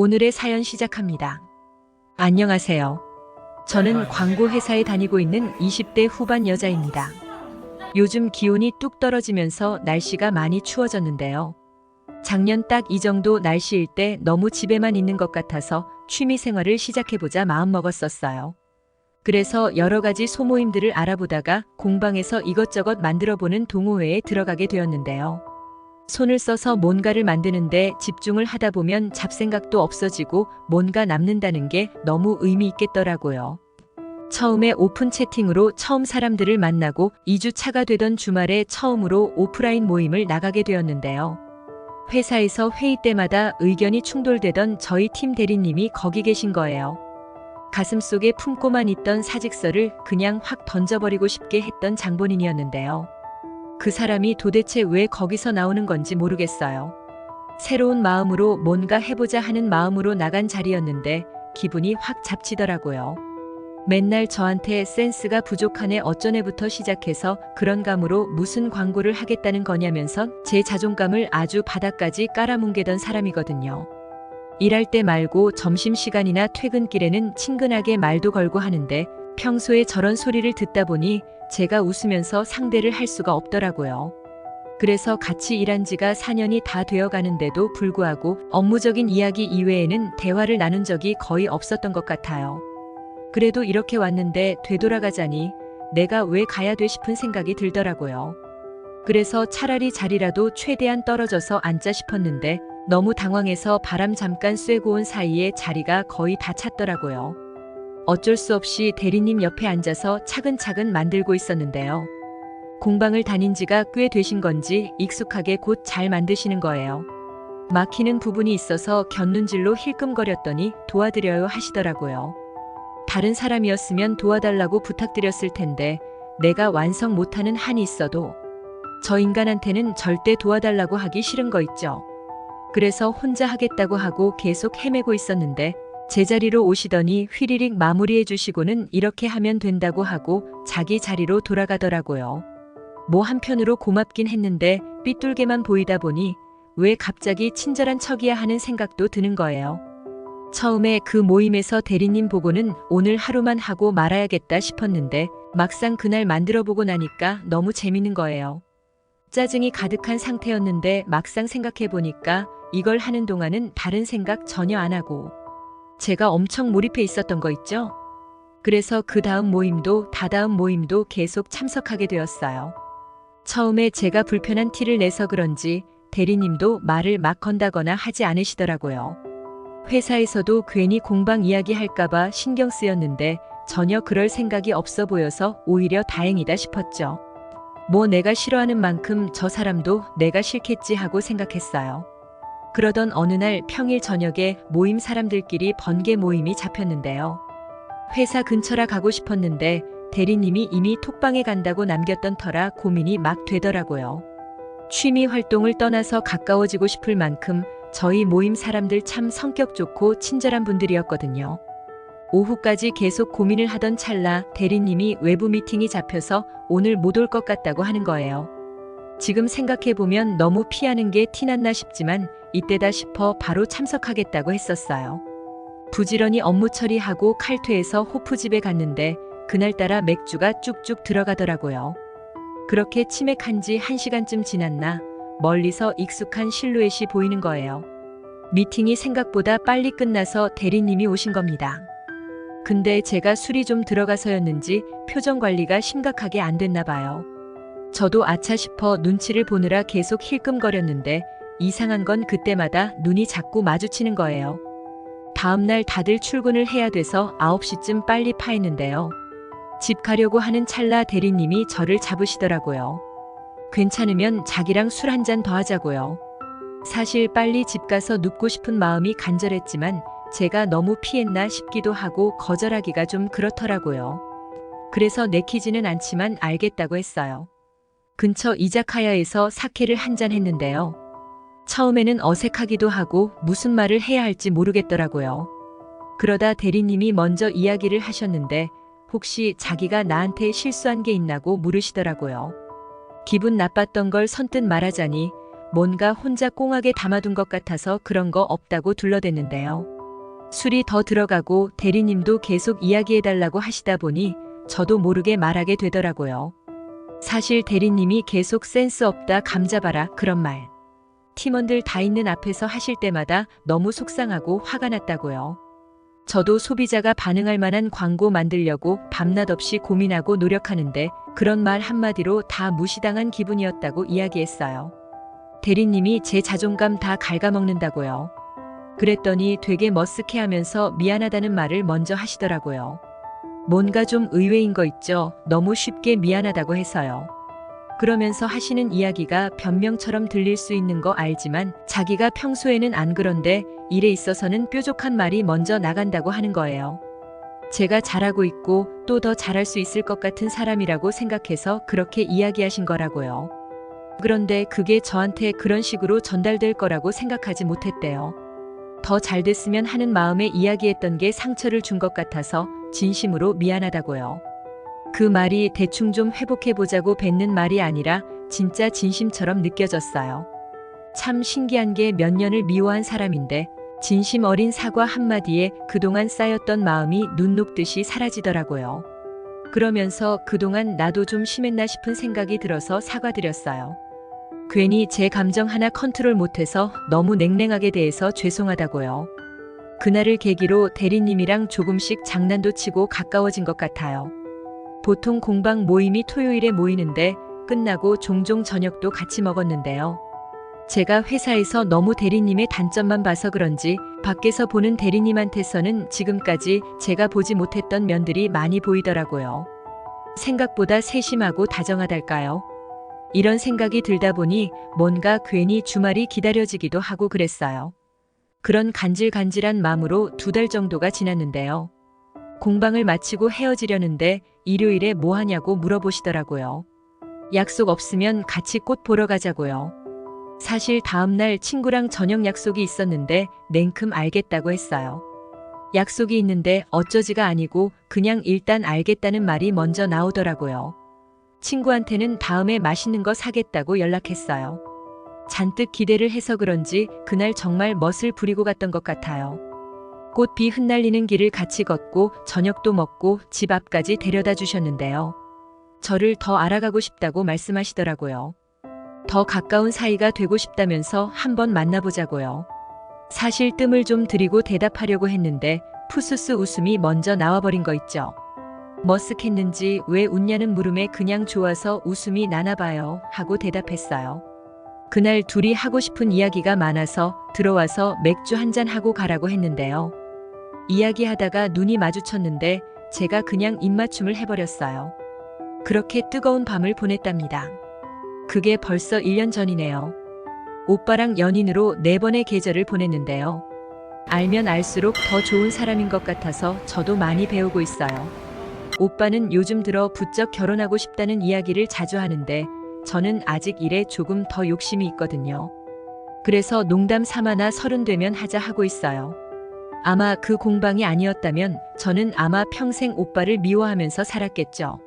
오늘의 사연 시작합니다. 안녕하세요. 저는 광고 회사에 다니고 있는 20대 후반 여자입니다. 요즘 기온이 뚝 떨어지면서 날씨가 많이 추워졌는데요. 작년 딱 이 정도 날씨일 때 너무 집에만 있는 것 같아서 취미 생활을 시작해보자 마음먹었었어요. 그래서 여러 가지 소모임들을 알아보다가 공방에서 이것저것 만들어보는 동호회에 들어가게 되었는데요. 손을 써서 뭔가를 만드는데 집중을 하다 보면 잡생각도 없어지고 뭔가 남는다는 게 너무 의미 있겠더라고요. 처음에 오픈 채팅으로 처음 사람들을 만나고 2주 차가 되던 주말에 처음으로 오프라인 모임을 나가게 되었는데요. 회사에서 회의 때마다 의견이 충돌되던 저희 팀 대리님이 거기 계신 거예요. 가슴 속에 품고만 있던 사직서를 그냥 확 던져버리고 싶게 했던 장본인이었는데요. 그 사람이 도대체 왜 거기서 나오는 건지 모르겠어요. 새로운 마음으로 뭔가 해보자 하는 마음으로 나간 자리였는데 기분이 확 잡치더라고요. 맨날 저한테 센스가 부족하네 어쩌네부터 시작해서 그런 감으로 무슨 광고를 하겠다는 거냐면서 제 자존감을 아주 바닥까지 깔아뭉개던 사람이거든요. 일할 때 말고 점심시간이나 퇴근길에는 친근하게 말도 걸고 하는데 평소에 저런 소리를 듣다 보니 제가 웃으면서 상대를 할 수가 없더라고요. 그래서 같이 일한 지가 4년이 다 되어 가는데도 불구하고 업무적인 이야기 이외에는 대화를 나눈 적이 거의 없었던 것 같아요. 그래도 이렇게 왔는데 되돌아가자니 내가 왜 가야 돼 싶은 생각이 들더라고요. 그래서 차라리 자리라도 최대한 떨어져서 앉자 싶었는데 너무 당황해서 바람 잠깐 쐬고 온 사이에 자리가 거의 다 찼더라고요. 어쩔 수 없이 대리님 옆에 앉아서 차근차근 만들고 있었는데요. 공방을 다닌 지가 꽤 되신 건지 익숙하게 곧 잘 만드시는 거예요. 막히는 부분이 있어서 곁눈질로 힐끔거렸더니 도와드려요 하시더라고요. 다른 사람이었으면 도와달라고 부탁드렸을 텐데 내가 완성 못하는 한이 있어도 저 인간한테는 절대 도와달라고 하기 싫은 거 있죠. 그래서 혼자 하겠다고 하고 계속 헤매고 있었는데 제자리로 오시더니 휘리릭 마무리해 주시고는 이렇게 하면 된다고 하고 자기 자리로 돌아가더라고요. 뭐 한편으로 고맙긴 했는데 삐뚤게만 보이다 보니 왜 갑자기 친절한 척이야 하는 생각도 드는 거예요. 처음에 그 모임에서 대리님 보고는 오늘 하루만 하고 말아야겠다 싶었는데 막상 그날 만들어 보고 나니까 너무 재밌는 거예요. 짜증이 가득한 상태였는데 막상 생각해 보니까 이걸 하는 동안은 다른 생각 전혀 안 하고 제가 엄청 몰입해 있었던 거 있죠? 그래서 그 다음 모임도 다다음 모임도 계속 참석하게 되었어요. 처음에 제가 불편한 티를 내서 그런지 대리님도 말을 막 건다거나 하지 않으시더라고요. 회사에서도 괜히 공방 이야기 할까봐 신경 쓰였는데 전혀 그럴 생각이 없어 보여서 오히려 다행이다 싶었죠. 뭐 내가 싫어하는 만큼 저 사람도 내가 싫겠지 하고 생각했어요. 그러던 어느 날 평일 저녁에 모임 사람들끼리 번개 모임이 잡혔는데요. 회사 근처라 가고 싶었는데 대리님이 이미 톡방에 간다고 남겼던 터라 고민이 막 되더라고요. 취미 활동을 떠나서 가까워지고 싶을 만큼 저희 모임 사람들 참 성격 좋고 친절한 분들이었거든요. 오후까지 계속 고민을 하던 찰나 대리님이 외부 미팅이 잡혀서 오늘 못 올 것 같다고 하는 거예요. 지금 생각해보면 너무 피하는 게 티났나 싶지만 이때다 싶어 바로 참석하겠다고 했었어요. 부지런히 업무 처리하고 칼퇴해서 호프집에 갔는데 그날따라 맥주가 쭉쭉 들어가더라고요. 그렇게 치맥한 지 1시간쯤 지났나 멀리서 익숙한 실루엣이 보이는 거예요. 미팅이 생각보다 빨리 끝나서 대리님이 오신 겁니다. 근데 제가 술이 좀 들어가서였는지 표정 관리가 심각하게 안 됐나 봐요. 저도 아차 싶어 눈치를 보느라 계속 힐끔거렸는데 이상한 건 그때마다 눈이 자꾸 마주치는 거예요. 다음날 다들 출근을 해야 돼서 9시쯤 빨리 파했는데요. 집 가려고 하는 찰나 대리님이 저를 잡으시더라고요. 괜찮으면 자기랑 술 한 잔 더 하자고요. 사실 빨리 집 가서 눕고 싶은 마음이 간절했지만 제가 너무 피했나 싶기도 하고 거절하기가 좀 그렇더라고요. 그래서 내키지는 않지만 알겠다고 했어요. 근처 이자카야에서 사케를 한잔 했는데요. 처음에는 어색하기도 하고 무슨 말을 해야 할지 모르겠더라고요. 그러다 대리님이 먼저 이야기를 하셨는데 혹시 자기가 나한테 실수한 게 있나고 물으시더라고요. 기분 나빴던 걸 선뜻 말하자니 뭔가 혼자 꽁하게 담아둔 것 같아서 그런 거 없다고 둘러댔는데요. 술이 더 들어가고 대리님도 계속 이야기해달라고 하시다 보니 저도 모르게 말하게 되더라고요. 사실 대리님이 계속 센스 없다 감잡아라 그런 말. 팀원들 다 있는 앞에서 하실 때마다 너무 속상하고 화가 났다고요. 저도 소비자가 반응할 만한 광고 만들려고 밤낮 없이 고민하고 노력하는데 그런 말 한마디로 다 무시당한 기분이었다고 이야기했어요. 대리님이 제 자존감 다 갉아먹는다고요. 그랬더니 되게 머쓱해 하면서 미안하다는 말을 먼저 하시더라고요. 뭔가 좀 의외인 거 있죠. 너무 쉽게 미안하다고 해서요. 그러면서 하시는 이야기가 변명처럼 들릴 수 있는 거 알지만 자기가 평소에는 안 그런데 일에 있어서는 뾰족한 말이 먼저 나간다고 하는 거예요. 제가 잘하고 있고 또 더 잘할 수 있을 것 같은 사람이라고 생각해서 그렇게 이야기하신 거라고요. 그런데 그게 저한테 그런 식으로 전달될 거라고 생각하지 못했대요. 더 잘 됐으면 하는 마음에 이야기했던 게 상처를 준 것 같아서 진심으로 미안하다고요. 그 말이 대충 좀 회복해보자고 뱉는 말이 아니라 진짜 진심처럼 느껴졌어요. 참 신기한 게 몇 년을 미워한 사람인데 진심 어린 사과 한마디에 그동안 쌓였던 마음이 눈 녹듯이 사라지더라고요. 그러면서 그동안 나도 좀 심했나 싶은 생각이 들어서 사과드렸어요. 괜히 제 감정 하나 컨트롤 못해서 너무 냉랭하게 대해서 죄송하다고요. 그날을 계기로 대리님이랑 조금씩 장난도 치고 가까워진 것 같아요. 보통 공방 모임이 토요일에 모이는데 끝나고 종종 저녁도 같이 먹었는데요. 제가 회사에서 너무 대리님의 단점만 봐서 그런지 밖에서 보는 대리님한테서는 지금까지 제가 보지 못했던 면들이 많이 보이더라고요. 생각보다 세심하고 다정하달까요? 이런 생각이 들다 보니 뭔가 괜히 주말이 기다려지기도 하고 그랬어요. 그런 간질간질한 마음으로 두 달 정도가 지났는데요. 공방을 마치고 헤어지려는데 일요일에 뭐 하냐고 물어보시더라고요. 약속 없으면 같이 꽃 보러 가자고요. 사실 다음날 친구랑 저녁 약속이 있었는데 냉큼 알겠다고 했어요. 약속이 있는데 어쩌지가 아니고 그냥 일단 알겠다는 말이 먼저 나오더라고요. 친구한테는 다음에 맛있는 거 사겠다고 연락했어요. 잔뜩 기대를 해서 그런지 그날 정말 멋을 부리고 갔던 것 같아요. 꽃비 흩날리는 길을 같이 걷고 저녁도 먹고 집 앞까지 데려다 주셨는데요. 저를 더 알아가고 싶다고 말씀하시더라고요. 더 가까운 사이가 되고 싶다면서 한번 만나보자고요. 사실 뜸을 좀 들이고 대답하려고 했는데 푸스스 웃음이 먼저 나와버린 거 있죠. 머쓱했는지 왜 웃냐는 물음에 그냥 좋아서 웃음이 나나 봐요 하고 대답했어요. 그날 둘이 하고 싶은 이야기가 많아서 들어와서 맥주 한잔 하고 가라고 했는데요. 이야기하다가 눈이 마주쳤는데 제가 그냥 입맞춤을 해버렸어요. 그렇게 뜨거운 밤을 보냈답니다. 그게 벌써 1년 전이네요. 오빠랑 연인으로 네 번의 계절을 보냈는데요. 알면 알수록 더 좋은 사람인 것 같아서 저도 많이 배우고 있어요. 오빠는 요즘 들어 부쩍 결혼하고 싶다는 이야기를 자주 하는데 저는 아직 일에 조금 더 욕심이 있거든요. 그래서 농담 삼아나 서른 되면 하자 하고 있어요. 아마 그 공방이 아니었다면 저는 아마 평생 오빠를 미워하면서 살았겠죠.